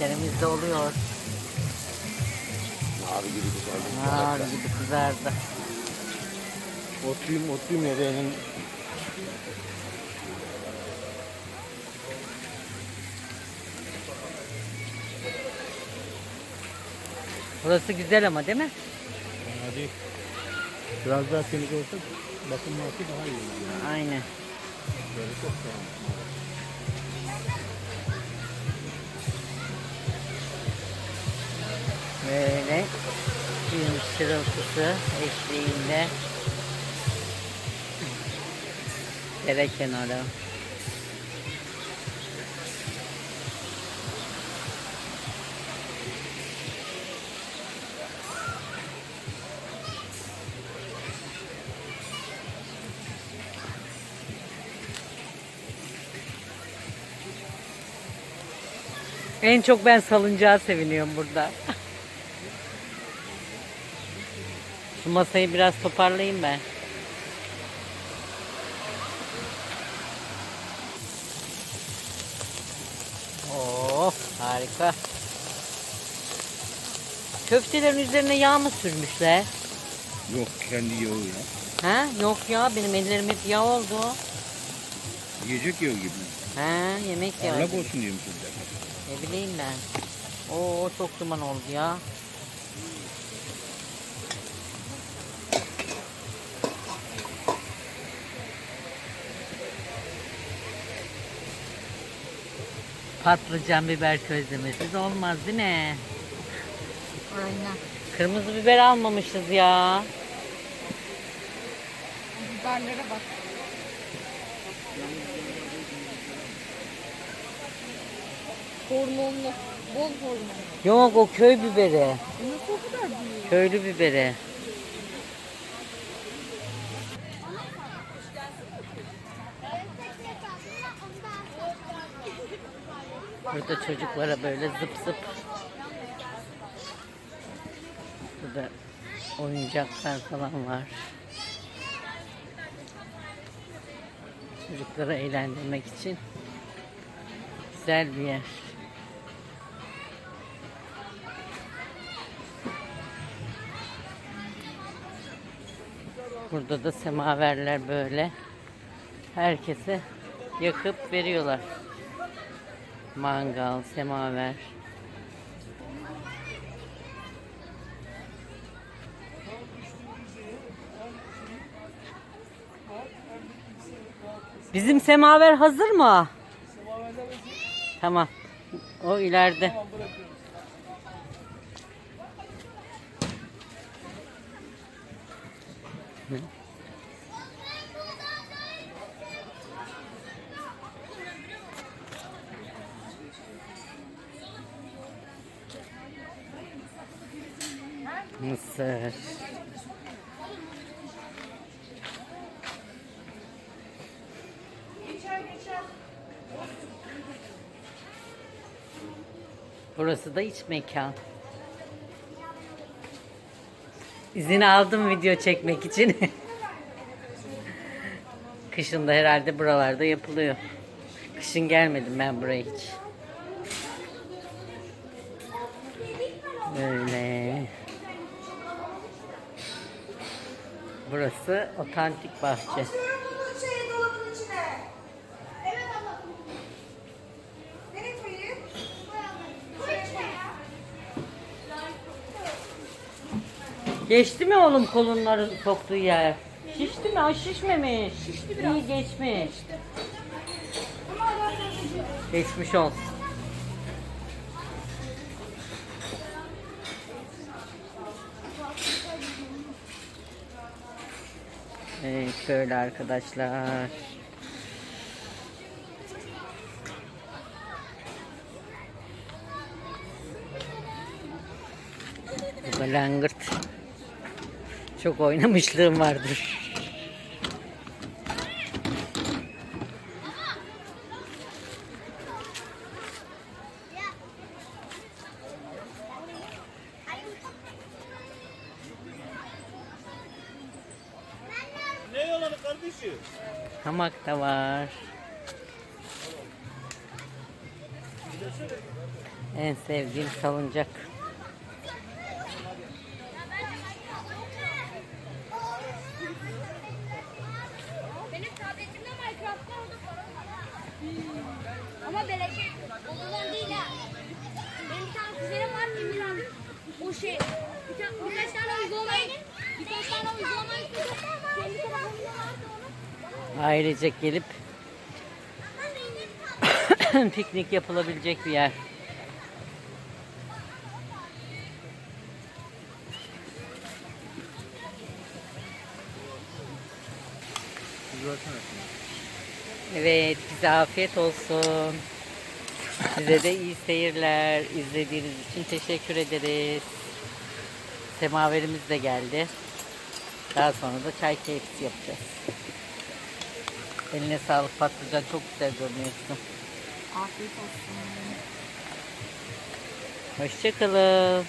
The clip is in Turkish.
Yemeklerimiz de oluyor. Abi gibi güzel. Nar gibi kızardı. Otluyum otluyum yereğinin Burası güzel ama değil mi? Hadi. Biraz daha temiz olsa bakılması daha iyi. Aynen. Böyle çok Böyle suyun şırıltısı eşliğinde dere kenarı. En çok ben salıncağa seviniyorum burada. Şu masayı biraz toparlayayım ben. Oh harika. Köftelerin üzerine yağ mı sürmüşler? Yok kendi yağı ya. Ha? Yok ya benim ellerim hep yağ oldu. Yiyecek yağı gibi. Ha, yemek yağı. Parlak olsun diye mi sürdüler? Ne bileyim ben. Oo çok duman oldu ya. Patlıcan biber közlemesiz olmaz değil mi? Aynen. Kırmızı biber almamışız ya. Biberlere bak. Hormonlu. Bol hormonlu. Yok o köy biberi. Nasıl o kadar büyük? Köylü biberi. Burada çocuklara böyle zıp zıp. Burada oyuncaklar falan var. Çocukları eğlendirmek için güzel bir yer. Burada da semaverler böyle. Herkese yakıp veriyorlar. Mangal, semaver. Bizim semaver hazır mı? Tamam. O ileride. Mısır. Burası da iç mekan. İzin aldım video çekmek için. Kışın da herhalde buralarda yapılıyor. Kışın gelmedim ben buraya hiç. Koy içine ya. Geçti mi oğlum kolunların soktuğu yer? Şişti mi? Ay şişmemiş. Şişti biraz. İyi geçmiş. Geçmiş olsun. Evet şöyle arkadaşlar. Bu langırt. Çok oynamışlığım vardır. Hamak da var. En sevdiğim salıncak. Ama beleşe. Ondan değil ha. Benim bir tane kuzenim var Emir abi. O şey. Bir tane, birkaç tane uygulamayı. Birkaç tane uygulamayı. Kendi onun. Ailecek gelip piknik yapılabilecek bir yer. Evet, bize afiyet olsun. Size de iyi seyirler. İzlediğiniz için teşekkür ederiz. Semaverimiz de geldi. Daha sonra da çay keyfisi yapacağız. Eline sağlık patlıcan çok güzel görünüyorsun. Afiyet olsun. Hoşçakalın.